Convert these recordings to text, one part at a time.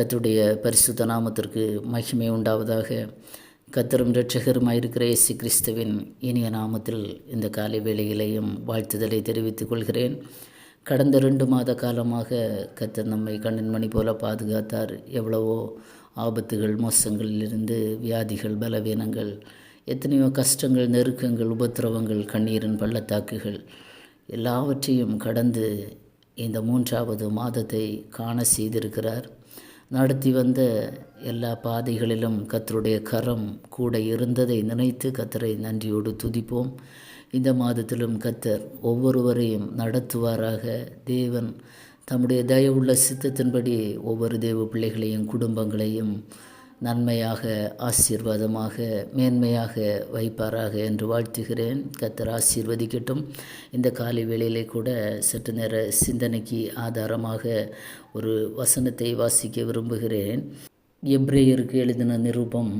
கத்துடைய பரிசுத்த நாமத்திற்கு மகிமை உண்டாவதாக. கத்தரும் இரட்சகருமாயிருக்கிற இயேசு கிறிஸ்துவின் இனிய நாமத்தில் இந்த காலை வேளையிலேயும் வாழ்த்துதலை தெரிவித்துக் கொள்கிறேன். கடந்த ரெண்டு மாத காலமாக கத்தர் நம்மை கண்ணின் மணி போல பாதுகாத்தார். எவ்வளவோ ஆபத்துகள் மோசங்களிலிருந்து வியாதிகள் பலவீனங்கள் எத்தனையோ கஷ்டங்கள் நெருக்கங்கள் உபத்திரவங்கள் கண்ணீரின் பள்ளத்தாக்குகள் எல்லாவற்றையும் கடந்து இந்த மூன்றாவது மாதத்தை காண செய்திருக்கிறார். நடத்தி வந்த எல்லா பாதைகளிலும் கத்தருடைய கரம் கூட இருந்ததை நினைத்து கத்தரை நன்றியோடு துதிப்போம். இந்த மாதத்திலும் கத்தர் ஒவ்வொருவரையும் நடத்துவாராக. தேவன் தம்முடைய தயவுள்ள சித்தத்தின்படி ஒவ்வொரு தேவ பிள்ளைகளையும் குடும்பங்களையும் நன்மையாக ஆசீர்வாதமாக மேன்மையாக வைப்பாராக என்று வாழ்த்துகிறேன். கத்தர் ஆசீர்வதிக்கட்டும். இந்த காலை வேளையிலே கூட சற்று நேர சிந்தனைக்கு ஆதாரமாக ஒரு வசனத்தை வாசிக்க விரும்புகிறேன். எப்ரேயருக்கு எழுதின நிருபம்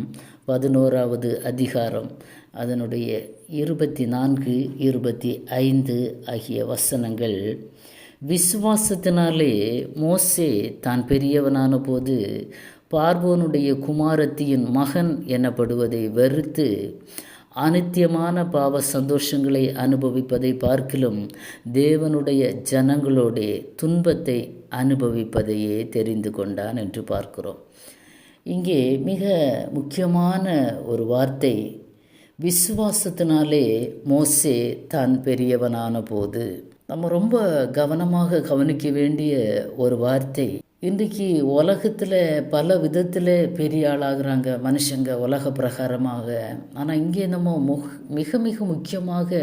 பதினோராவது அதிகாரம். அதனுடைய இருபத்தி நான்கு இருபத்தி ஐந்து ஆகிய வசனங்கள். விசுவாசத்தினாலே மோசே தான் பெரியவனான போது பார்வோனுடைய குமாரத்தியின் மகன் எனப்படுவதை வெறுத்து அனித்தியமான பாவ சந்தோஷங்களை அனுபவிப்பதை பார்க்கிலும் தேவனுடைய ஜனங்களோடே துன்பத்தை அனுபவிப்பதையே தெரிந்து கொண்டான் என்று பார்க்கிறோம். இங்கே மிக முக்கியமான ஒரு வார்த்தை விசுவாசத்தினாலே மோசே தான் பெரியவனான போது. நம்ம ரொம்ப கவனமாக கவனிக்க வேண்டிய ஒரு வார்த்தை இன்றைக்கி உலகத்தில் பல விதத்தில் பெரிய ஆளாகிறாங்க மனுஷங்க உலக பிரகாரமாக. ஆனால் இங்கே நம்ம முக மிக மிக முக்கியமாக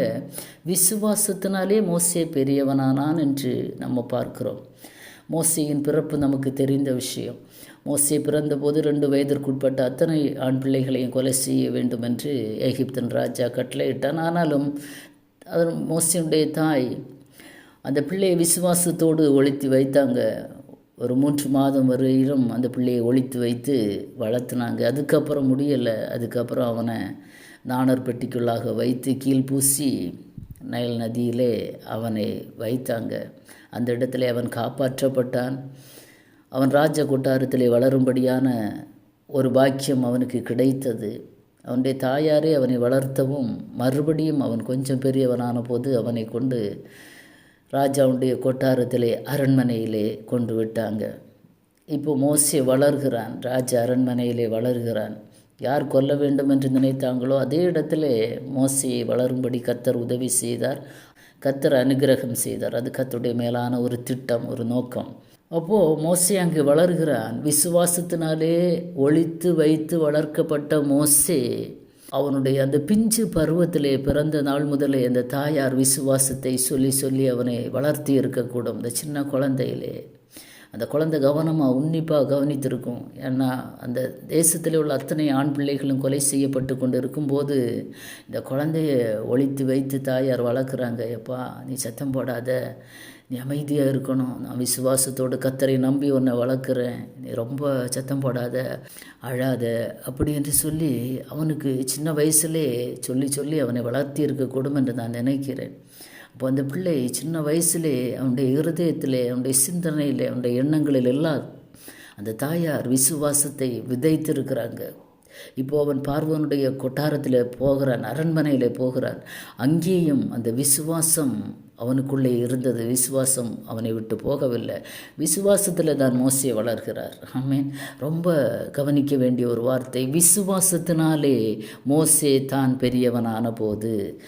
விசுவாசத்தினாலே மோசே பெரியவனானான் என்று நம்ம பார்க்கிறோம். மோசையின் பிறப்பு நமக்கு தெரிந்த விஷயம். மோசே பிறந்தபோது ரெண்டு வயதிற்குட்பட்ட அத்தனை ஆண் பிள்ளைகளையும் கொலை செய்ய வேண்டும் என்று எகிப்தன் ராஜா கட்டளையிட்டான். ஆனாலும் அது மோசையுடைய தாய் அந்த பிள்ளையை விசுவாசத்தோடு ஒழித்து வைத்தாங்க. ஒரு மூன்று மாதம் வரையிலும் அந்த பிள்ளையை ஒழித்து வைத்து வளர்த்துனாங்க. அதுக்கப்புறம் முடியலை. அதுக்கப்புறம் அவனை நாணர் பெட்டிக்குள்ளாக வைத்து கீழ் பூசி நயல் நதியிலே அவனை வைத்தாங்க. அந்த இடத்துல அவன் காப்பாற்றப்பட்டான். அவன் ராஜ கொட்டாரத்திலே வளரும்படியான ஒரு பாக்கியம் அவனுக்கு கிடைத்தது. அவனுடைய தாயாரே அவனை வளர்த்தவும் மறுபடியும் அவன் கொஞ்சம் பெரியவனான போது அவனை கொண்டு ராஜாவுடைய கொட்டாரத்திலே அரண்மனையிலே கொண்டு விட்டாங்க. இப்போ மோசி வளர்கிறான் ராஜா அரண்மனையிலே வளர்கிறான். யார் கொல்ல வேண்டும் என்று நினைத்தாங்களோ அதே இடத்திலே மோசி வளரும்படி கத்தர் உதவி செய்தார். கத்தர் அனுகிரகம் செய்தார். அது கத்தருடைய மேலான ஒரு திட்டம் ஒரு நோக்கம். அப்போது மோசே அங்கு வளர்கிறான். விசுவாசத்தினாலே ஒழித்து வைத்து வளர்க்கப்பட்ட மோசே அவனுடைய அந்த பிஞ்சு பருவத்திலே பிறந்த நாள் முதலே அந்த தாயார் விசுவாசத்தை சொல்லி சொல்லி அவனை வளர்த்தி இருக்கக்கூடும். இந்த சின்ன குழந்தையிலே. அந்த குழந்தை கவனமாக உன்னிப்பாக கவனித்திருக்கும். ஏன்னா அந்த தேசத்தில் உள்ள அத்தனை ஆண் பிள்ளைகளும் கொலை செய்யப்பட்டு கொண்டு இருக்கும்போது இந்த குழந்தைய ஒழித்து வைத்து தாயார் வளர்க்குறாங்க. எப்பா நீ சத்தம் போடாத. நீ அமைதியாக இருக்கணும். நான் விசுவாசத்தோடு கத்தரை நம்பி உன்னை வளர்க்குறேன். நீ ரொம்ப சத்தம் போடாத அழாத அப்படி என்று சொல்லி அவனுக்கு சின்ன வயசுலே சொல்லி சொல்லி அவனை வளர்த்தியிருக்க கூடும் என்று நான் நினைக்கிறேன். அப்போ அந்த பிள்ளை சின்ன வயசுலே அவனுடைய இருதயத்திலே அவனுடைய சிந்தனையிலே அவனுடைய எண்ணங்களில் எல்லாம் அந்த தாயார் விசுவாசத்தை விதைத்திருக்கிறாங்க. இப்போ அவன் பார்வனுடைய கொட்டாரத்தில் போகிறான் அரண்மனையில் போகிறான். அங்கேயும் அந்த விசுவாசம் அவனுக்குள்ளே இருந்தது. விசுவாசம் அவனை விட்டு போகவில்லை. விசுவாசத்தில் தான் மோசையை வளர்கிறார். ஆமீன். ரொம்ப கவனிக்க வேண்டிய ஒரு வார்த்தை. விசுவாசத்தினாலே மோசே தான் பெரியவனான போது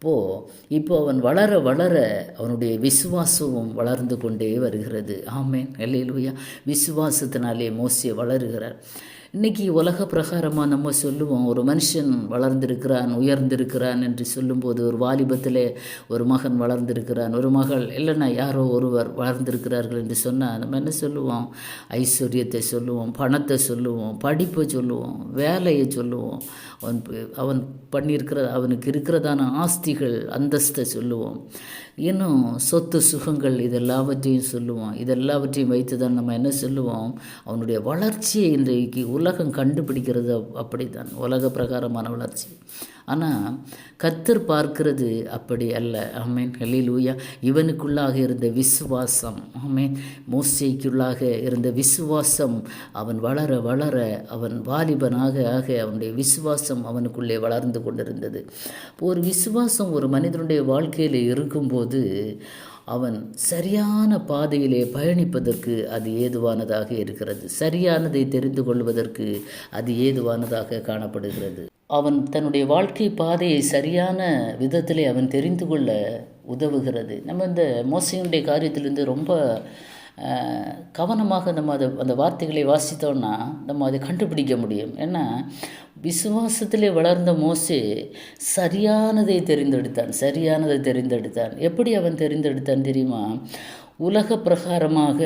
அப்போது இப்போ அவன் வளர வளர அவனுடைய விசுவாசமும் வளர்ந்து கொண்டே வருகிறது. ஆமேன். இல்லையிலுயா விசுவாசத்தினாலே மோசிய வளருகிறார். இன்றைக்கி உலக பிரகாரமாக நம்ம சொல்லுவோம் ஒரு மனுஷன் வளர்ந்திருக்கிறான் உயர்ந்திருக்கிறான் என்று சொல்லும்போது ஒரு வாலிபத்தில் ஒரு மகன் வளர்ந்திருக்கிறான் ஒரு மகள் இல்லைன்னா யாரோ ஒருவர் வளர்ந்திருக்கிறார்கள் என்று சொன்னால் நம்ம என்ன சொல்லுவோம்? ஐஸ்வர்யத்தை சொல்லுவோம் பணத்தை சொல்லுவோம் படிப்பை சொல்லுவோம் வேலையை சொல்லுவோம். அவன் அவன் பண்ணியிருக்கிற அவனுக்கு இருக்கிறதான ஆஸ்திகள் அந்தஸ்தை சொல்லுவோம். இன்னும் சொத்து சுகங்கள் இதெல்லாவற்றையும் சொல்லுவோம் இதெல்லாவற்றையும் வைத்து தான் நம்ம என்ன சொல்லுவோம்? அவனுடைய வளர்ச்சியை இன்றைக்கு உலகம் கண்டுபிடிக்கிறது அப்படி தான் உலக பிரகாரமான வளர்ச்சி. ஆனால் கத்தர் பார்க்கிறது அப்படி அல்ல. ஆமேன். ஹலிலூயா இவனுக்குள்ளாக இருந்த விசுவாசம் ஆமேன். மோசைக்குள்ளாக இருந்த விசுவாசம் அவன் வளர வளர அவன் வாலிபனாக ஆக அவனுடைய விசுவாசம் அவனுக்குள்ளே வளர்ந்து கொண்டிருந்தது. ஒரு விசுவாசம் ஒரு மனிதனுடைய வாழ்க்கையில் இருக்கும்போது அவன் சரியான பாதையிலே பயணிப்பதற்கு அது ஏதுவானதாக இருக்கிறது. சரியானதை தெரிந்து கொள்வதற்கு அது ஏதுவானதாக காணப்படுகிறது. அவன் தன்னுடைய வாழ்க்கை பாதையை சரியான விதத்திலே அவன் தெரிந்து கொள்ள உதவுகிறது. நம்ம இந்த மோசையுடைய காரியத்திலிருந்து ரொம்ப கவனமாக நம்ம அதை அந்த வார்த்தைகளை வாசித்தோன்னா நம்ம அதை கண்டுபிடிக்க முடியும். ஏன்னா விசுவாசத்திலே வளர்ந்த மோசே சரியானதை தெரிந்தெடுத்தான் சரியானதை தெரிந்தெடுத்தான். எப்படி அவன் தெரிந்தெடுத்தான் தெரியுமா? உலக பிரகாரமாக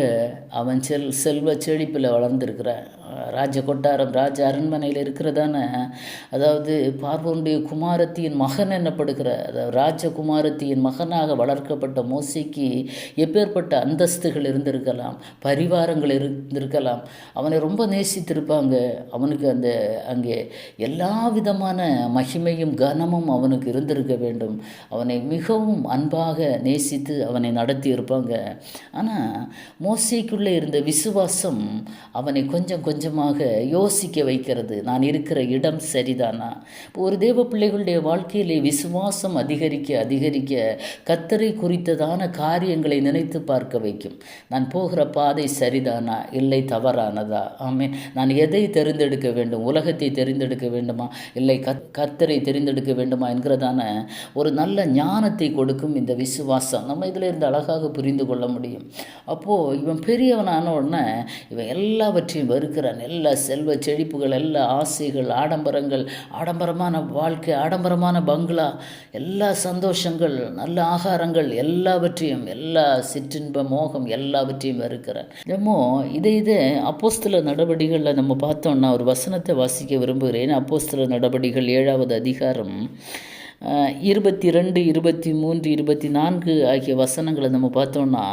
அவன் செல் செல்வ செழிப்பில் வளர்ந்திருக்கிறான். ராஜ கொட்டாரம் ராஜ அரண்மனையில் இருக்கிறதான அதாவது பார்வனுடைய குமாரத்தியின் மகன் என்னப்படுகிற அதாவது ராஜகுமாரத்தியின் மகனாக வளர்க்கப்பட்ட மோசிக்கு எப்பேற்பட்ட அந்தஸ்துகள் இருந்திருக்கலாம் பரிவாரங்கள் இருந்திருக்கலாம். அவனை ரொம்ப நேசித்திருப்பாங்க. அவனுக்கு அந்த அங்கே எல்லா விதமான மகிமையும் கனமும் அவனுக்கு இருந்திருக்க வேண்டும். அவனை மிகவும் அன்பாக நேசித்து அவனை நடத்தி இருப்பாங்க ஆனால் மோசைக்குள்ளே இருந்த விசுவாசம் அவனை கொஞ்சம் கொஞ்சமாக யோசிக்க வைக்கிறது. நான் இருக்கிற இடம் சரிதானா? ஒரு தேவ பிள்ளைகளுடைய வாழ்க்கையிலே விசுவாசம் அதிகரிக்க அதிகரிக்க கத்தரை குறித்ததான காரியங்களை நினைத்து பார்க்க வைக்கும். நான் போகிற பாதை சரிதானா? இல்லை தவறானதா? ஆமே நான் எதை தெரிந்தெடுக்க வேண்டும்? உலகத்தை தெரிந்தெடுக்க வேண்டுமா? இல்லை கத் கத்தரை தெரிந்தெடுக்க வேண்டுமா என்கிறதான ஒரு நல்ல ஞானத்தை கொடுக்கும் இந்த விசுவாசம். நம்ம இதில் இருந்து அழகாக புரிந்து கொள்ள முடியும். அப்போது இவன் பெரியவனான உடனே இவன் எல்லாவற்றையும் வெறுக்கிறான். எல்லா செல்வ செழிப்புகள் எல்லா ஆசைகள் ஆடம்பரங்கள் ஆடம்பரமான வாழ்க்கை ஆடம்பரமான பங்களா எல்லா சந்தோஷங்கள் நல்ல ஆகாரங்கள் எல்லாவற்றையும் எல்லா சிற்றின்ப மோகம் எல்லாவற்றையும் வெறுக்கிறான். என்னமோ இதை இதை அப்போஸ்தல நடவடிகளில் நம்ம பார்த்தோம்னா ஒரு வசனத்தை வாசிக்க விரும்புகிறேன். அப்போஸ்தல நடவடிகள் ஏழாவது அதிகாரம் இருபத்தி ரெண்டு இருபத்தி மூன்று இருபத்தி நான்கு ஆகிய வசனங்களை நம்ம பார்த்தோம்னா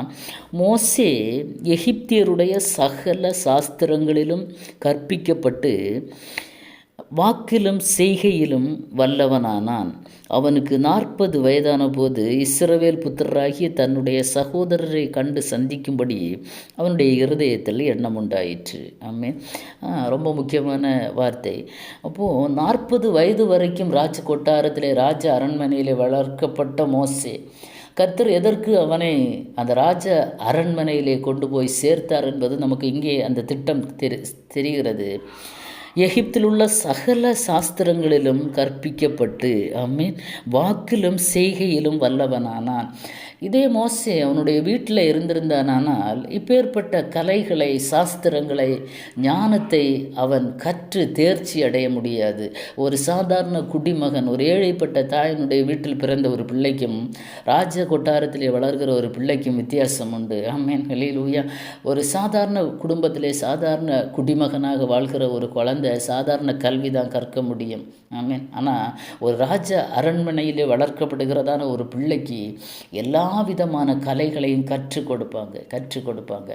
மோசே எகிப்தியருடைய சகல சாஸ்திரங்களிலும் கற்பிக்கப்பட்டு வாக்கிலும் செய்கையிலும் வல்லவனானான். அவனுக்கு நாற்பது வயதான போது இஸ்ரவேல் புத்திரராகிய தன்னுடைய சகோதரரை கண்டு சந்திக்கும்படி அவனுடைய இருதயத்தில் எண்ணம் உண்டாயிற்று. ஆமே ரொம்ப முக்கியமான வார்த்தை. அப்போது நாற்பது வயது வரைக்கும் ராஜ கொட்டாரத்தில் ராஜ அரண்மனையில் வளர்க்கப்பட்ட மோசே கத்தர் எதற்கு அவனை அந்த ராஜ அரண்மனையிலே கொண்டு போய் சேர்த்தார் என்பது நமக்கு இங்கே அந்த திட்டம் தெரி தெரிகிறது. எகிப்தில் உள்ள சகல சாஸ்திரங்களிலும் கற்பிக்கப்பட்டு ஐ மீன் வாக்கிலும் செய்கையிலும் வல்லவனானான். இதே மோசே அவனுடைய வீட்டில் இருந்திருந்தானால் இப்பேற்பட்ட கலைகளை சாஸ்திரங்களை ஞானத்தை அவன் கற்று தேர்ச்சி அடைய முடியாது. ஒரு சாதாரண குடிமகன் ஒரு ஏழைப்பட்ட தாயினுடைய வீட்டில் பிறந்த ஒரு பிள்ளைக்கும் ராஜ கொட்டாரத்திலே வளர்கிற ஒரு பிள்ளைக்கும் வித்தியாசம் உண்டு. ஆமேன். ஹலீலூயா ஒரு சாதாரண குடும்பத்திலே சாதாரண குடிமகனாக வாழ்கிற ஒரு குழந்தை சாதாரண கல்வி தான் கற்க முடியும். ஆமேன். ஆனால் ஒரு ராஜ அரண்மனையிலே வளர்க்கப்படுகிறதான ஒரு பிள்ளைக்கு எல்லா விதமான கலைகளையும் கற்றுக் கொடுப்பாங்க கற்றுக் கொடுப்பாங்க.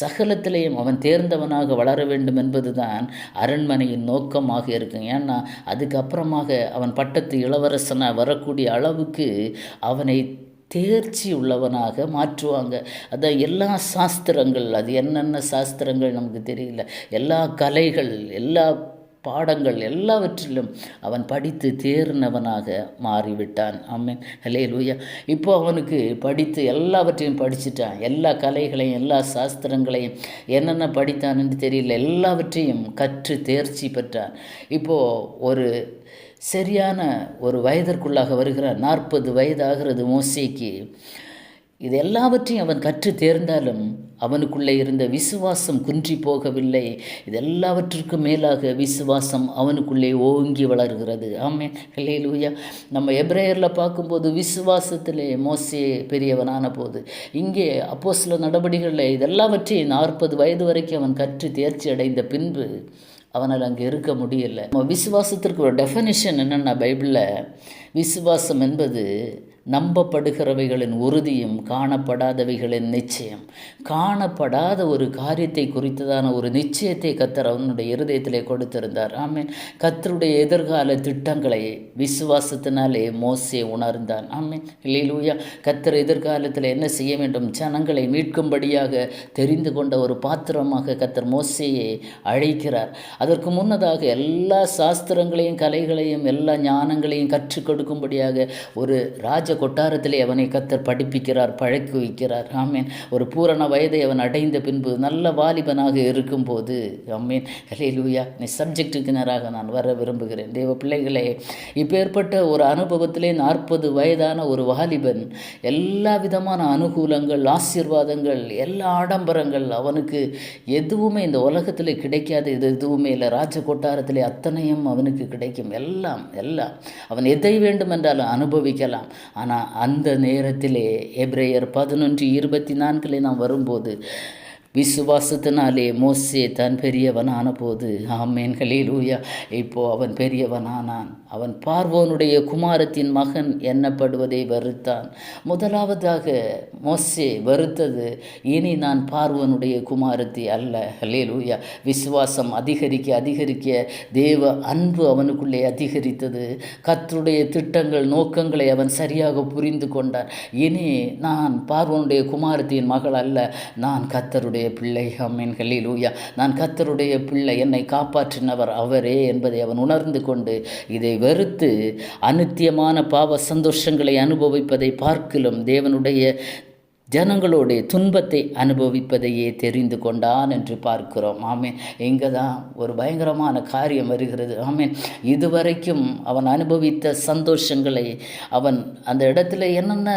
சகலத்திலையும் அவன் தேர்ந்தவனாக வளர வேண்டும் என்பதுதான் அரண்மனையின் நோக்கமாக இருக்கும். ஏன்னா அதுக்கப்புறமாக அவன் பட்டத்து இளவரசனாக வரக்கூடிய அளவுக்கு அவனை தேர்ச்சி உள்ளவனாக மாற்றுவாங்க. அதான் எல்லா சாஸ்திரங்கள் அது என்னென்ன சாஸ்திரங்கள் நமக்கு தெரியல. எல்லா கலைகள் எல்லா பாடங்கள் எல்லாவற்றிலும் அவன் படித்து தேர்னவனாக மாறிவிட்டான். ஆமீன். ஹலே லூயா இப்போ அவனுக்கு படித்து எல்லாவற்றையும் படிச்சுட்டான். எல்லா கலைகளையும் எல்லா சாஸ்திரங்களையும் என்னென்ன படித்தான்னு தெரியல. எல்லாவற்றையும் கற்று தேர்ச்சி பெற்றான். இப்போது ஒரு சரியான ஒரு வயதிற்குள்ளாக வருகிறார் நாற்பது வயதாகிறது மோசைக்கு. இது எல்லாவற்றையும் அவன் கற்று தேர்ந்தாலும் அவனுக்குள்ளே இருந்த விசுவாசம் குன்றி போகவில்லை. இது எல்லாவற்றிற்கும் மேலாக விசுவாசம் அவனுக்குள்ளே ஓங்கி வளர்கிறது. ஆமே லூயா நம்ம எப்ரேயரில் பார்க்கும்போது விசுவாசத்திலே மோசே பெரியவனான போது இங்கே அப்போ சில நடவடிக்கைகளில் இதெல்லாவற்றையும் நாற்பது வயது வரைக்கும் அவன் கற்று தேர்ச்சி அடைந்த பின்பு அவனால் அங்கே இருக்க முடியல. நம்ம விசுவாசத்திற்கு ஒரு டெஃபனிஷன் என்னென்னா பைபிளில் விசுவாசம் என்பது நம்பப்படுகிறவைகளின் உறுதியும் காணப்படாதவைகளின் நிச்சயம். காணப்படாத ஒரு காரியத்தை குறித்ததான ஒரு நிச்சயத்தை கத்தர் அவனுடைய இருதயத்திலே கொடுத்திருந்தார். ஆமீன். கத்தருடைய எதிர்கால திட்டங்களை விசுவாசத்தினாலே மோசே உணர்ந்தான். ஆமீன். இல்லையிலூயா கத்தர் எதிர்காலத்தில் என்ன செய்ய வேண்டும்? ஜனங்களை மீட்கும்படியாக தெரிந்து கொண்ட ஒரு பாத்திரமாக கத்தர் மோசையை அழைக்கிறார். அதற்கு முன்னதாக எல்லா சாஸ்திரங்களையும் கலைகளையும் எல்லா ஞானங்களையும் கற்றுக் கொடுக்கும்படியாக ஒரு ராஜ கொட்டாரத்திலே அவனை கத்தர் படிப்பிக்கிறார் பழக்கி வைக்கிறார். ஆமீன். ஒரு பூரண வயதை அவன் அடைந்த பின்பு நல்ல வாலிபனாக இருக்கும்போது ஆமீன். ஹலேலூயா நீ சப்ஜெக்டுக்கு நேராக நான் வர விரும்புகிறேன். தேவ பிள்ளைகளே இப்பேற்பட்ட ஒரு அனுபவத்திலே நாற்பது வயதான ஒரு வாலிபன் எல்லா விதமான அனுகூலங்கள் ஆசீர்வாதங்கள் எல்லா ஆடம்பரங்கள் அவனுக்கு எதுவுமே இந்த உலகத்தில் கிடைக்காத இது எதுவுமே இல்லை. ராஜ கொட்டாரத்திலே அத்தனையும் அவனுக்கு கிடைக்கும். எல்லாம் எல்லாம். அவன் எதை வேண்டும் என்றாலும் அனுபவிக்கலாம். ஆனால் அந்த நேரத்திலே எப்ரேயர் பதினொன்று இருபத்தி நான்கிலே நாம் வரும்போது விசுவாசத்தினாலே மோசே தான் பெரியவனான போது ஆமேன்களே லூயா இப்போ அவன் பெரியவனானான். அவன் பார்வோனுடைய குமாரத்தின் மகன் எண்ணப்படுவதை வெறுத்தான். முதலாவதாக மோசே வெறுத்தது இனி நான் பார்வோனுடைய குமாரத்தி அல்ல. ஹலேலூயா விசுவாசம் அதிகரிக்க அதிகரிக்க தேவ அன்பு அவனுக்குள்ளே அதிகரித்தது. கத்தருடைய திட்டங்கள் நோக்கங்களை அவன் சரியாக புரிந்து கொண்டான். இனி நான் பார்வோனுடைய குமாரத்தின் மகள் அல்ல நான் கத்தருடைய பிள்ளை. அம்மீன் ஹல்லேலூயா. நான் கத்தருடைய பிள்ளை. என்னை காப்பாற்றினவர் அவரே என்பதை அவன் உணர்ந்து கொண்டு இதை வெறுத்து அனித்தியமான பாவ சந்தோஷங்களை அனுபவிப்பதை பார்க்கிலும் தேவனுடைய ஜனங்களுடைய துன்பத்தை அனுபவிப்பதையே தெரிந்து கொண்டான் என்று பார்க்கிறோம். ஆமேன். இங்கே தான் ஒரு பயங்கரமான காரியம் வருகிறது. ஆமேன். இதுவரைக்கும் அவன் அனுபவித்த சந்தோஷங்களை அவன் அந்த இடத்துல என்னென்ன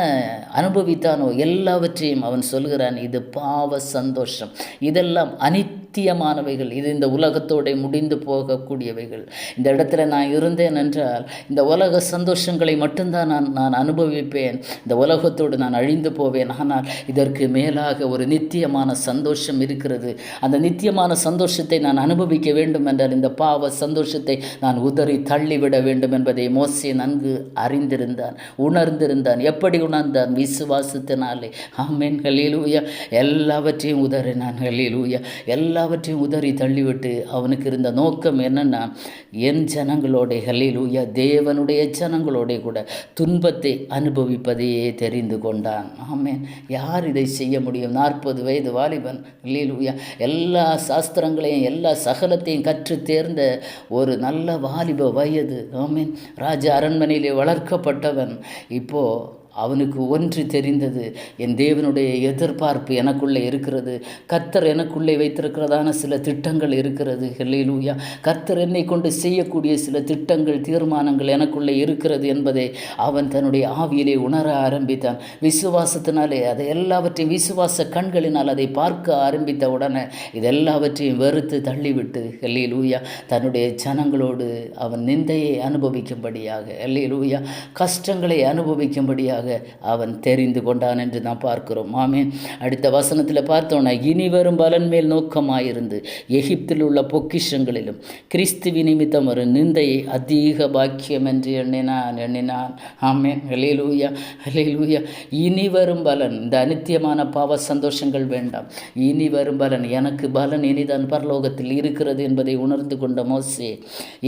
அனுபவித்தானோ எல்லாவற்றையும் அவன் சொல்கிறான். இது பாவ சந்தோஷம். இதெல்லாம் அனித் நித்தியமானவைகள். இது இந்த உலகத்தோடு முடிந்து போகக்கூடியவைகள். இந்த இடத்துல நான் இருந்தேன் என்றால் இந்த உலக சந்தோஷங்களை மட்டும்தான் நான் நான் அனுபவிப்பேன். இந்த உலகத்தோடு நான் அழிந்து போவேன். ஆனால் இதற்கு மேலாக ஒரு நித்தியமான சந்தோஷம் இருக்கிறது. அந்த நித்தியமான சந்தோஷத்தை நான் அனுபவிக்க வேண்டும் என்றால் இந்த பாவ சந்தோஷத்தை நான் உதறி தள்ளிவிட வேண்டும் என்பதை மோசே நன்கு அறிந்திருந்தான் உணர்ந்திருந்தான். எப்படி உணர்ந்தான்? விசுவாசத்தினாலே. ஆமேன். ஹலீலூயா எல்லாவற்றையும் உதறினான். ஹலீலூயா எல்லா எல்லாவற்றையும் உதறி தள்ளிவிட்டு அவனுக்கு இருந்த நோக்கம் என்னென்னா என் ஜனங்களோட ஹல்லேலூயா தேவனுடைய ஜனங்களோட கூட துன்பத்தை அனுபவிப்பதையே தெரிந்து கொண்டான். ஆமேன். யார் இதை செய்ய முடியும்? நாற்பது வயது வாலிபன் ஹலிலூயா எல்லா சாஸ்திரங்களையும் எல்லா சகலத்தையும் கற்று தேர்ந்த ஒரு நல்ல வாலிப வயது. ஆமேன். ராஜ அரண்மனையிலே வளர்க்கப்பட்டவன். இப்போது அவனுக்கு ஒன்று தெரிந்தது என் தேவனுடைய எதிர்பார்ப்பு எனக்குள்ளே இருக்கிறது. கர்த்தர் எனக்குள்ளே வைத்திருக்கிறதான சில திட்டங்கள் இருக்கிறது. ஹெல்லையிலூயா கர்த்தர் என்னை கொண்டு செய்யக்கூடிய சில திட்டங்கள் தீர்மானங்கள் எனக்குள்ளே இருக்கிறது என்பதை அவன் தன்னுடைய ஆவியிலே உணர ஆரம்பித்தான். விசுவாசத்தினாலே அதை எல்லாவற்றையும் விசுவாச கண்களினால் அதை பார்க்க ஆரம்பித்த உடனே இதெல்லாவற்றையும் வெறுத்து தள்ளிவிட்டு ஹெல்லையிலூயா தன்னுடைய ஜனங்களோடு அவன் நிந்தையை அனுபவிக்கும்படியாக ஹெல்லையிலூயா கஷ்டங்களை அனுபவிக்கும்படியாக அவன் தெரிந்து கொண்டான் என்று நாம் பார்க்கிறோம். ஆமே அடுத்த வசனத்தில் பார்த்தோன்னா இனி வரும் பலன் மேல் நோக்கமாயிருந்து எகிப்தில் உள்ள பொக்கிஷங்களிலும் கிறிஸ்துவி நிமித்தம் ஒரு நிந்தையை அதிக பாக்கியம் என்று எண்ணினான் எண்ணினான். ஆமேன். ஹலேலூயா ஹலேலூயா இனி வரும் பலன் இந்த அனித்தியமான பாவ சந்தோஷங்கள் வேண்டாம். இனி வரும் பலன் எனக்கு பலன் இனிதான் பரலோகத்தில் இருக்கிறது என்பதை உணர்ந்து கொண்ட மோசே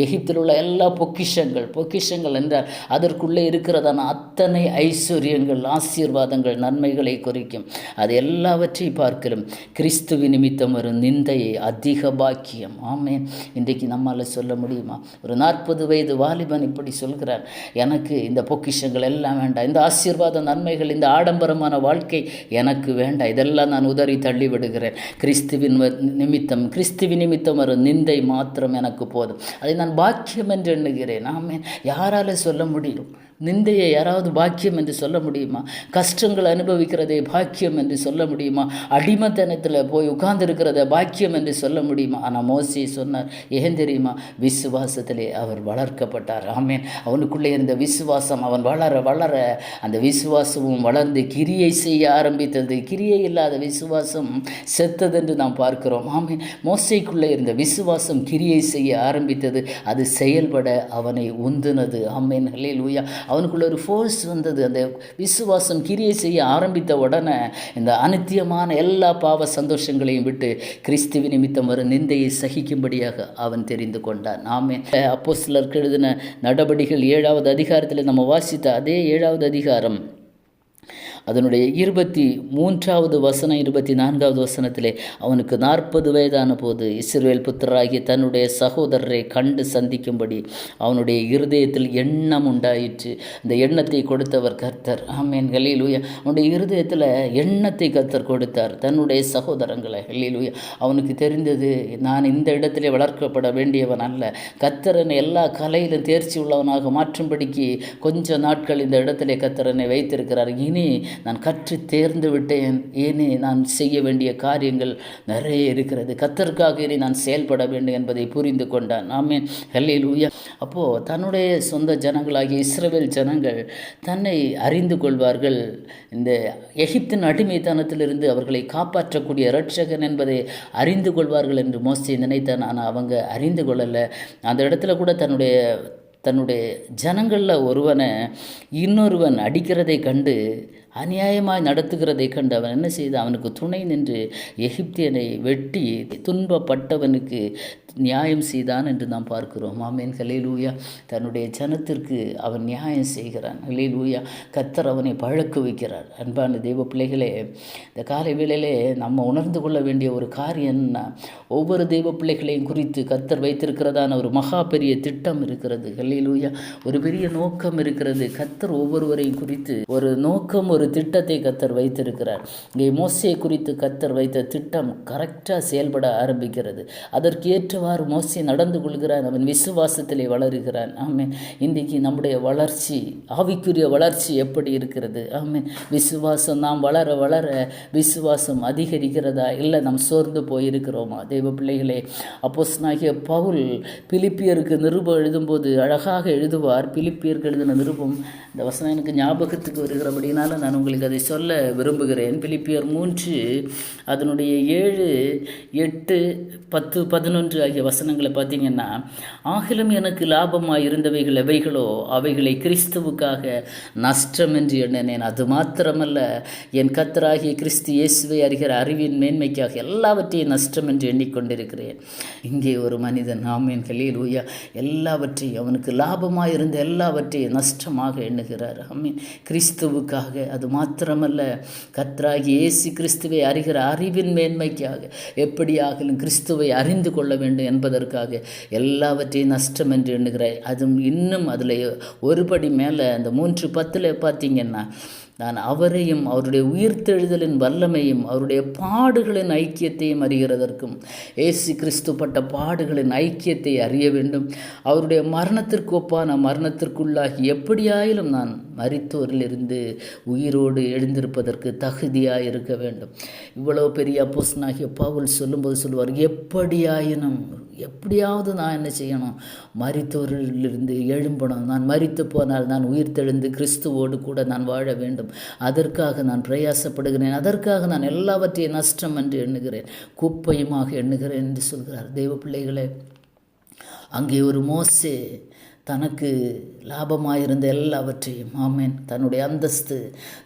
எகிப்தில் உள்ள எல்லா பொக்கிஷங்கள் பொக்கிஷங்கள் என்றால் அதற்குள்ளே இருக்கிறதான அத்தனை ஐஸ் ஐஸ்வர்யங்கள் ஆசீர்வாதங்கள் நன்மைகளை குறிக்கும். அது எல்லாவற்றையும் பார்க்கிறோம் கிறிஸ்துவ நிமித்தம் ஒரு நிந்தையை அதிக பாக்கியம். ஆமேன். இன்றைக்கு நம்மால் சொல்ல முடியுமா? ஒரு நாற்பது வயது வாலிபன் இப்படி சொல்கிறார். எனக்கு இந்த பொக்கிஷங்கள் எல்லாம் வேண்டாம். இந்த ஆசீர்வாத நன்மைகள் இந்த ஆடம்பரமான வாழ்க்கை எனக்கு வேண்டாம். இதெல்லாம் நான் உதறி தள்ளிவிடுகிறேன். கிறிஸ்துவின் நிமித்தம் கிறிஸ்துவி நிமித்தம் ஒரு நிந்தை மாத்திரம் எனக்கு போதும். அதை நான் பாக்கியம் என்று எண்ணுகிறேன். ஆமே யாரால் சொல்ல முடியும்? நிந்தையை யாராவது பாக்கியம் என்று சொல்ல முடியுமா? கஷ்டங்கள் அனுபவிக்கிறதை பாக்கியம் என்று சொல்ல முடியுமா? அடிமத்தனத்தில் போய் உட்கார்ந்துருக்கிறத பாக்கியம் என்று சொல்ல முடியுமா? ஆனால் மோசி சொன்னார் ஏன் தெரியுமா? விசுவாசத்திலே அவர் வளர்க்கப்பட்டார். ஆமேன். அவனுக்குள்ளே இருந்த விசுவாசம் அவன் வளர வளர அந்த விசுவாசமும் வளர்ந்து கிரியை செய்ய ஆரம்பித்தது. கிரியை இல்லாத விசுவாசம் செத்ததென்று நாம் பார்க்கிறோம். ஆமேன். மோசைக்குள்ளே இருந்த விசுவாசம் கிரியை செய்ய ஆரம்பித்தது. அது செயல்பட அவனை உந்துனது. ஆமேன். ஹலே லூயா அவனுக்குள்ள ஒரு ஃபோர்ஸ் வந்தது. அந்த விசுவாசம் கிரியை செய்ய ஆரம்பித்த உடனே இந்த அனித்தியமான எல்லா பாவ சந்தோஷங்களையும் விட்டு கிறிஸ்துவ நிமித்தம் வரும் நிந்தையை சகிக்கும்படியாக அவன் தெரிந்து கொண்டான். நாமே அப்போ சிலருக்கு எழுதின நடபடிகள் ஏழாவது அதிகாரத்தில் நம்ம வாசித்த அதே ஏழாவது அதிகாரம். அதனுடைய இருபத்தி மூன்றாவது வசனம் இருபத்தி நான்காவது வசனத்திலே அவனுக்கு நாற்பது வயதான போது இஸ்ரேல் புத்தராகி தன்னுடைய சகோதரரை கண்டு சந்திக்கும்படி அவனுடைய இருதயத்தில் எண்ணம் உண்டாயிற்று. இந்த எண்ணத்தை கொடுத்தவர் கர்த்தர். ஆமேன். ஹலீலூயா அவனுடைய இருதயத்தில் எண்ணத்தை கர்த்தர் கொடுத்தார். தன்னுடைய சகோதரங்களை. ஹலீலூயா அவனுக்கு தெரிந்தது நான் இந்த இடத்திலே வளர்க்கப்பட வேண்டியவன் அல்ல. கத்தரனை எல்லா கலையிலும் தேர்ச்சி உள்ளவனாக மாற்றும்படிக்கு கொஞ்ச நாட்கள் இந்த இடத்திலே கத்தரனை வைத்திருக்கிறார். இனி நான் கற்று தேர்ந்து விட்டேன். ஏனே நான் செய்ய வேண்டிய காரியங்கள் நிறைய இருக்கிறது. கத்தற்காக இனி நான் செயல்பட வேண்டும் என்பதை புரிந்து கொண்டான். ஆமே ஹல்லேல் ஊயா அப்போது தன்னுடைய சொந்த ஜனங்களாகிய இஸ்ரவேல் ஜனங்கள் தன்னை அறிந்து கொள்வார்கள். இந்த எகிப்தின் அடிமைத்தனத்திலிருந்து அவர்களை காப்பாற்றக்கூடிய இரட்சகன் என்பதை அறிந்து கொள்வார்கள் என்று மோசி நினைத்தான். ஆனால் அவங்க அறிந்து கொள்ளலை. அந்த இடத்துல கூட தன்னுடைய தன்னுடைய ஜனங்களில் ஒருவனை இன்னொருவன் அடிக்கிறதை கண்டு அநியாயமாய் நடத்துகிறதை கண்டு அவன் என்ன செய்து? அவனுக்கு துணை நின்று எகிப்தியனை வெட்டி துன்பப்பட்டவனுக்கு நியாயம் செய்தான் என்று நாம் பார்க்கிறோம். ஆமேன். ஹலேலூயா தன்னுடைய ஜனத்திற்கு அவன் நியாயம் செய்கிறான். ஹலேலூயா கத்தர் அவனை பழக்க வைக்கிறார். அன்பான தெய்வ பிள்ளைகளே இந்த காலை வேளையிலே நம்ம உணர்ந்து கொள்ள வேண்டிய ஒரு காரியம் என்ன ஒவ்வொரு தெய்வ பிள்ளைகளையும் குறித்து கத்தர் வைத்திருக்கிறதான ஒரு மகா பெரிய திட்டம் இருக்கிறது. ஹலேலூயா ஒரு பெரிய நோக்கம் இருக்கிறது. கத்தர் ஒவ்வொருவரையும் குறித்து ஒரு நோக்கம் ஒரு ஒரு திட்டத்தை கத்தர் வைத்திருக்கிறார். இங்கே மோசையை குறித்து கத்தர் வைத்த திட்டம் கரெக்டாக செயல்பட ஆரம்பிக்கிறது. அதற்கு ஏற்றவாறு மோசை நடந்து கொள்கிறான் அவன் விசுவாசத்திலே வளருகிறான். ஆமேன். இன்றைக்கு நம்முடைய வளர்ச்சி ஆவிக்குரிய வளர்ச்சி எப்படி இருக்கிறது? ஆமேன். விசுவாசம் நாம் வளர வளர விசுவாசம் அதிகரிக்கிறதா? இல்லை நாம் சோர்ந்து போயிருக்கிறோமா? தெய்வ பிள்ளைகளே அப்போஸ்னாகிய பவுல் பிலிப்பியருக்கு நிருபம் எழுதும்போது அழகாக எழுதுவார். பிலிப்பியருக்கு எழுதின நிருபம் இந்த வசனம் எனக்கு ஞாபகத்துக்கு வருகிறபடினால நான் நான் உங்களுக்கு அதை சொல்ல விரும்புகிறேன். பிலிப்பியர் மூன்று அதனுடைய ஏழு எட்டு பத்து பதினொன்று ஆகிய வசனங்களை பார்த்தீங்கன்னா ஆகிலும் எனக்கு லாபமாக இருந்தவைகள் எவைகளோ அவைகளை கிறிஸ்துவுக்காக நஷ்டம் என்று எண்ணினேன். அது மாத்திரமல்ல என் கத்தராகிய கிறிஸ்து இயேசுவை அறிகிற அறிவின் மேன்மைக்காக எல்லாவற்றையும் நஷ்டம் என்று எண்ணிக்கொண்டிருக்கிறேன். இங்கே ஒரு மனிதன் ஆமீன் கலியில் ஊயா எல்லாவற்றையும் அவனுக்கு லாபமாக இருந்த எல்லாவற்றையும் நஷ்டமாக எண்ணுகிறார். ஆமீன். கிறிஸ்துவுக்காக அது அது மாத்திரமல்ல கத்ராகி இயேசு கிறிஸ்துவை அறிகிற அறிவின் மேன்மைக்காக எப்படியாகலும் கிறிஸ்துவை அறிந்து கொள்ள வேண்டும் என்பதற்காக எல்லாவற்றையும் நஷ்டம் என்று எண்ணுகிறாய். அதுவும் இன்னும் அதில் ஒருபடி மேலே அந்த மூன்று பத்தில் பார்த்தீங்கன்னா நான் அவரையும் அவருடைய உயிர்த்தெழுதலின் வல்லமையும் அவருடைய பாடுகளின் ஐக்கியத்தையும் அறிகிறதற்கும். ஏசு கிறிஸ்து பட்ட பாடுகளின் ஐக்கியத்தை அறிய வேண்டும். அவருடைய மரணத்திற்கு ஒப்பான மரணத்திற்குள்ளாகி எப்படியாயிலும் நான் மறித்தோரிலிருந்து உயிரோடு எழுந்திருப்பதற்கு தகுதியாக இருக்க வேண்டும். இவ்வளோ பெரிய அப்போஸ்னாகிய பவுல் சொல்லும்போது சொல்லுவார் எப்படியாயினும் எப்படியாவது நான் என்ன செய்யணும்? மரித்தோரிலிருந்து எழும்பணும். நான் மறித்து போனால் நான் உயிர்த்தெழுந்து கிறிஸ்துவோடு கூட நான் வாழ வேண்டும். அதற்காக நான் பிரயாசப்படுகிறேன். அதற்காக நான் எல்லாவற்றையும் நஷ்டம் என்று எண்ணுகிறேன். குப்பையுமாக எண்ணுகிறேன் என்று சொல்கிறார். தெய்வ பிள்ளைகளே அங்கே ஒரு மோசே தனக்கு லாபமாயிருந்த எல்லாவற்றையும் ஆமேன். தன்னுடைய அந்தஸ்து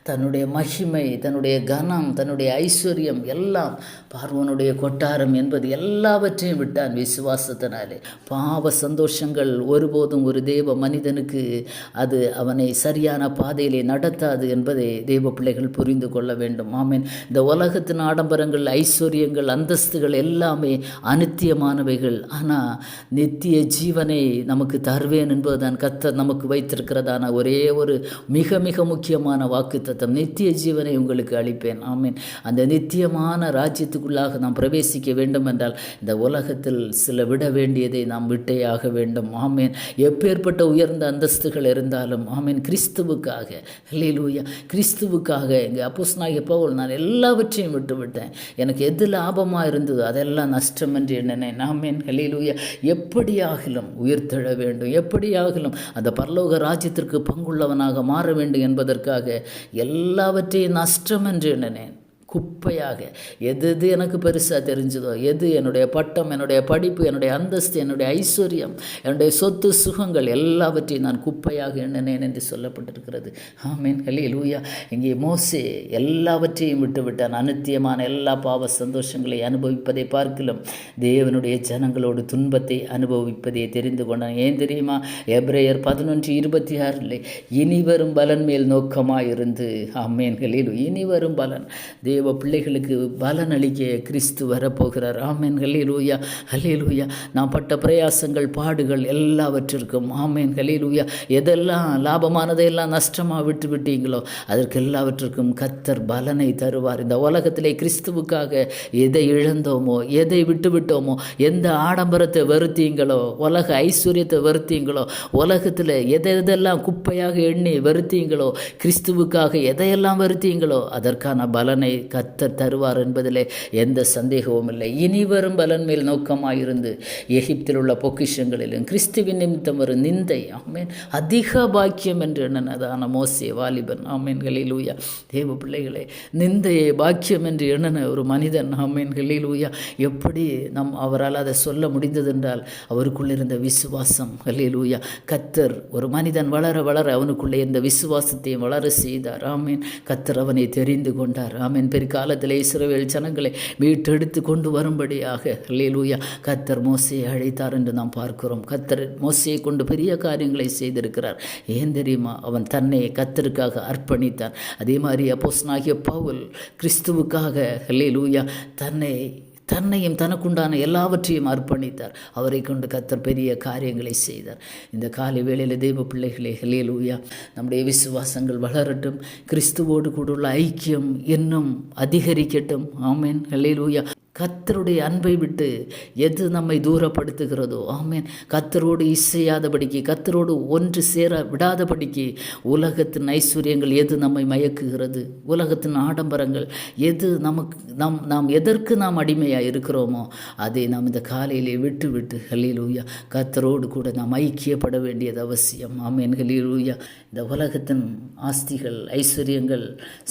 தன்னுடைய மகிமை தன்னுடைய கனம் தன்னுடைய ஐஸ்வர்யம் எல்லாம் பார்வனுடைய கொட்டாரம் என்பது எல்லாவற்றையும் விட்டான் விசுவாசத்தினாலே. பாவ சந்தோஷங்கள் ஒருபோதும் ஒரு தேவ மனிதனுக்கு அது அவனை சரியான பாதையிலே நடத்தாது என்பதை தேவ பிள்ளைகள் புரிந்து கொள்ள வேண்டும். ஆமேன். இந்த உலகத்தின் ஆடம்பரங்கள் ஐஸ்வர்யங்கள் அந்தஸ்துகள் எல்லாமே அனித்தியமானவைகள். ஆனால் நித்திய ஜீவனை நமக்கு தருவேன் என்பதுதான் கத்தர் நமக்கு வைத்திருக்கிறதான ஒரே ஒரு மிக மிக முக்கியமான வாக்கு தத்தம் நித்திய ஜீவனை உங்களுக்கு அளிப்பேன். ஆமீன். அந்த நித்தியமான ராஜ்யத்துக்குள்ளாக நாம் பிரவேசிக்க வேண்டும் என்றால் இந்த உலகத்தில் சில விட வேண்டியதை நாம் விட்டே ஆக வேண்டும். ஆமீன். எப்பேற்பட்ட உயர்ந்த அந்தஸ்துகள் இருந்தாலும் ஆமீன். கிறிஸ்துவுக்காக லூயா கிறிஸ்துவுக்காக எங்கள் அப்போஸ்னாகிய பவுல் நான் எல்லாவற்றையும் விட்டு விட்டேன் எனக்கு எது லாபமாக இருந்ததோ அதெல்லாம் நஷ்டம் என்று எண்ணினேன். நாமேன் ஹலீலூயா எப்படியாகிலும் உயிர்த்தெழ வேண்டும். எப்படியாகிலும் அந்த பரலோக ராஜ்யத்திற்கு பங்குள்ளவனாக மாற வேண்டும் என்பதற்காக எல்லாவற்றையும் நஷ்டம் என்று எண்ணினேன். குப்பையாக. எது எது எனக்கு பெருசாக தெரிஞ்சதோ எது என்னுடைய பட்டம் என்னுடைய படிப்பு என்னுடைய அந்தஸ்து என்னுடைய ஐஸ்வர்யம் என்னுடைய சொத்து சுகங்கள் எல்லாவற்றையும் நான் குப்பையாக எண்ணினேன் என்று சொல்லப்பட்டிருக்கிறது. ஆமீன் ஹலே லூயா இங்கே மோசே எல்லாவற்றையும் விட்டு விட்டான் அனுத்தியமான எல்லா பாவ சந்தோஷங்களை அனுபவிப்பதை பார்க்கலாம் தேவனுடைய ஜனங்களோடு துன்பத்தை அனுபவிப்பதை தெரிந்து கொண்டான். ஏன் தெரியுமா? எப்ரேயர் பதினொன்று இருபத்தி ஆறில் இனி வரும் பலன் மேல் நோக்கமாக இருந்து ஆமேன்களில் இனி வரும் பலன். தேவ பிள்ளைகளுக்கு பலன் அளிக்க கிறிஸ்து வரப்போகிறார். ஆமேன். ஹலிலூயா ஹலிலூயா நான் பட்ட பிரயாசங்கள் பாடுகள் எல்லாவற்றிற்கும். ஆமேன். ஹலிலூயா எதெல்லாம் லாபமானதையெல்லாம் நஷ்டமாக விட்டு விட்டீங்களோ அதற்கு எல்லாவற்றிற்கும் கத்தர் பலனை தருவார். இந்த உலகத்திலே கிறிஸ்துவுக்காக எதை இழந்தோமோ எதை விட்டு விட்டோமோ எந்த ஆடம்பரத்தை வருத்தீங்களோ உலக ஐஸ்வர்யத்தை வருத்தீங்களோ உலகத்தில் எதை எதெல்லாம் குப்பையாக எண்ணி வருத்தீங்களோ கிறிஸ்துவுக்காக எதையெல்லாம் வருத்தீங்களோ அதற்கான பலனை கத்தர் தருவார் என்பதிலே எந்த சந்தேகமும் இல்லை. இனி வரும் பலன் மேல் நோக்கமாயிருந்து எகிப்தில் உள்ள பொக்கிஷங்களிலும் கிறிஸ்துவின் நிமித்தம் வரும் நிந்தை. ஆமேன். அதிக பாக்கியம் என்று எண்ணனதான மோசிய வாலிபன். ஆமேன். கலிலூயா தேவ பிள்ளைகளே நிந்தையை பாக்கியம் என்று எண்ணன ஒரு மனிதன். ஆமேன். கலிலூயா எப்படி நம் அவரால் அதை சொல்ல முடிந்ததென்றால் அவருக்குள்ளிருந்த விசுவாசம். கலிலூயா கத்தர் ஒரு மனிதன் வளர வளர அவனுக்குள்ளே இருந்த விசுவாசத்தையும் வளர செய்தார். ஆமேன். கத்தர் அவனை தெரிந்து கொண்டார். ஆமேன். பிற்காலத்தில் இஸ்ரவேல் ஜனங்களை மீட்டெடுத்து கொண்டு வரும்படியாக. லூயா கத்தர் மோசையை அழைத்தார் என்று நாம் பார்க்கிறோம். கத்தர் மோசையை கொண்டு பெரிய காரியங்களை செய்திருக்கிறார். ஏன் தெரியுமா? அவன் தன்னை கத்தருக்காக அர்ப்பணித்தான் அதே மாதிரி அப்போஸ்னாகிய பவுல் கிறிஸ்துவுக்காக லூயா தன்னை தன்னையும் தனக்குண்டான எல்லாவற்றையும் அர்ப்பணித்தார். அவரை கொண்டு கத்தர் பெரிய காரியங்களை செய்தார். இந்த காலை வேளையில் தெய்வ பிள்ளைகளே ஹலேலூயா நம்முடைய விசுவாசங்கள் வளரட்டும். கிறிஸ்துவோடு கூட உள்ள ஐக்கியம் இன்னும் அதிகரிக்கட்டும். ஆமேன். ஹலேலூயா கத்தருடைய அன்பை விட்டு எது நம்மை தூரப்படுத்துகிறதோ ஆமேன். கத்தரோடு இசையாதபடிக்கு கத்தரோடு ஒன்று சேர விடாதபடிக்கு உலகத்தின் ஐஸ்வர்யங்கள் எது நம்மை மயக்குகிறது? உலகத்தின் ஆடம்பரங்கள் எது நமக்கு நம் நாம் எதற்கு நாம் அடிமையாக இருக்கிறோமோ அதை நாம் இந்த காலையிலே விட்டு விட்டு ஹலீலூயா கத்தரோடு கூட நாம் ஐக்கியப்பட வேண்டியது அவசியம். ஆமேன் ஹலீலூயா இந்த உலகத்தின் ஆஸ்திகள் ஐஸ்வர்யங்கள்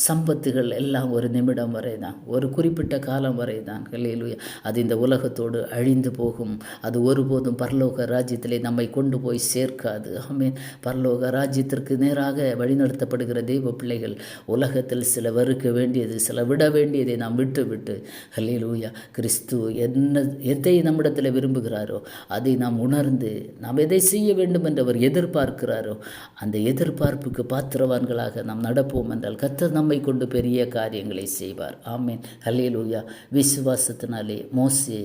சம்பத்துகள் எல்லாம் ஒரு நிமிடம் வரை தான் ஒரு குறிப்பிட்ட காலம் வரை தான் ஹலேலுயா அது இந்த உலகத்தோடு அழிந்து போகும். அது ஒருபோதும் பரலோக ராஜ்யத்திலே நம்மை கொண்டு போய் சேர்க்காது. ஆமீன். பரலோக ராஜ்யத்திற்கு நேராக வழிநடத்தப்படுகிற தெய்வ பிள்ளைகள் உலகத்தில் சில வறுக்க வேண்டியது சில விட வேண்டியதை நாம் விட்டு விட்டு ஹலேலூயா கிறிஸ்து என்ன எதை நம்மிடத்தில் விரும்புகிறாரோ அதை நாம் உணர்ந்து நாம் எதை செய்ய வேண்டும் என்று அவர் எதிர்பார்க்கிறாரோ அந்த எதிர்பார்ப்புக்கு பாத்திரவான்களாக நாம் நடப்போம் என்றால் கத்தர் நம்மை கொண்டு பெரிய காரியங்களை செய்வார். ஆமீன். ஹலேலூயா விசுவாச விசுவாசத்தினாலே மோசே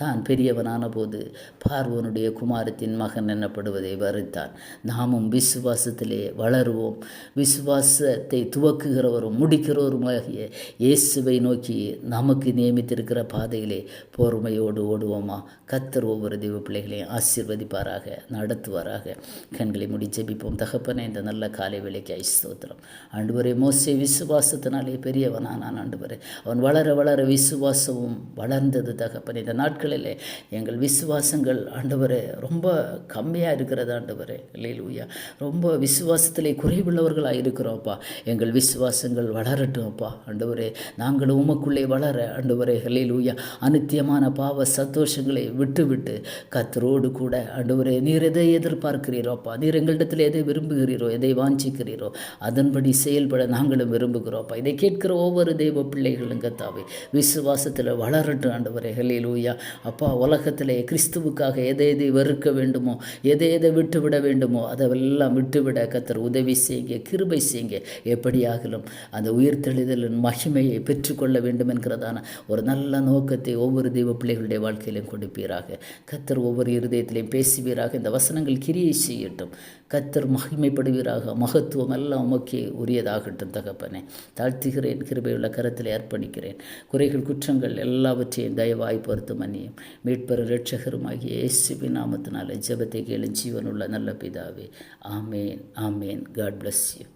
தான் பெரியவனான போது பார்வனுடைய குமாரத்தின் மகன் எனப்படுவதை வருத்தான் நாமும் விசுவாசத்திலே வளருவோம். விசுவாசத்தை துவக்குகிறவரும் முடிக்கிறவருமாகிய இயேசுவை நோக்கி நமக்கு நியமித்திருக்கிற பாதையிலே பொறுமையோடு ஓடுவோமா? கத்தர் ஒவ்வொரு தெய்வ பிள்ளைகளையும் ஆசீர்வதிப்பாராக நடத்துவாராக. கண்களை முடி ஜெபிப்போம். தகப்பனே இந்த நல்ல காலை வேலைக்கு ஐஸ்தோத்திரம் ஆண்டு வரை மோசே விசுவாசத்தினாலே பெரியவனானான் ஆண்டு வரை அவன் வளர வளர விசுவாசமும் வளர்ந்தது தகப்பனே. இந்த நாட்கள் நாட்களிலே எங்கள் விசுவாசங்கள் ஆண்டவரே ரொம்ப கம்மியாக இருக்கிறது ஆண்டவரே. இல்லையிலூயா ரொம்ப விசுவாசத்தில் குறைவுள்ளவர்களாக இருக்கிறோம்ப்பா எங்கள் விசுவாசங்கள் வளரட்டும் அப்பா. ஆண்டவரே நாங்கள் உமக்குள்ளே வளர ஆண்டவரே இல்லையிலூயா அனித்தியமான பாவ சந்தோஷங்களை விட்டு விட்டு கத்தரோடு கூட ஆண்டவரே நீர் எதை எதிர்பார்க்கிறீரோப்பா நீர் எங்களிடத்தில் எதை விரும்புகிறீரோ எதை வாஞ்சிக்கிறீரோ அதன்படி செயல்பட நாங்களும் விரும்புகிறோம்ப்பா இதை கேட்கிற ஒவ்வொரு தெய்வ பிள்ளைகளும் கத்தாவே விசுவாசத்தில் வளரட்டும் ஆண்டவரே ஹலையிலூயா அப்பா உலகத்திலே கிறிஸ்துவுக்காக எதை எதை வெறுக்க வேண்டுமோ எதை எதை விட்டுவிட வேண்டுமோ அதெல்லாம் விட்டுவிட கத்தர் உதவி செய்யுங்க கிருபை செய்யுங்க. எப்படியாகலும் அந்த உயிர்த்தெழுதலின் மகிமையை பெற்றுக்கொள்ள வேண்டும் என்கிறதான ஒரு நல்ல நோக்கத்தை ஒவ்வொரு தெய்வ பிள்ளைகளுடைய வாழ்க்கையிலும் கொடுப்பீராக. கத்தர் ஒவ்வொரு இருதயத்திலையும் பேசுவீராக. இந்த வசனங்கள் கிரியை செய்யட்டும். கத்தர் மகிமைப்படுவீராக. மகத்துவம் எல்லாம் உமக்கே உரியதாகட்டும் தகப்பனே. தாழ்த்துகிறேன் கிருபையுள்ள கரத்தில் அர்ப்பணிக்கிறேன். குறைகள் குற்றங்கள் எல்லாவற்றையும் தயவாய் பொறுத்து மன்னியும் மீட்பெற ரட்சகருமாகிய இயேசுவி நாமத்தினால ஜெபத்தை கேளு ஜீவனுள்ள நல்ல பிதாவே. ஆமேன் ஆமேன். God bless you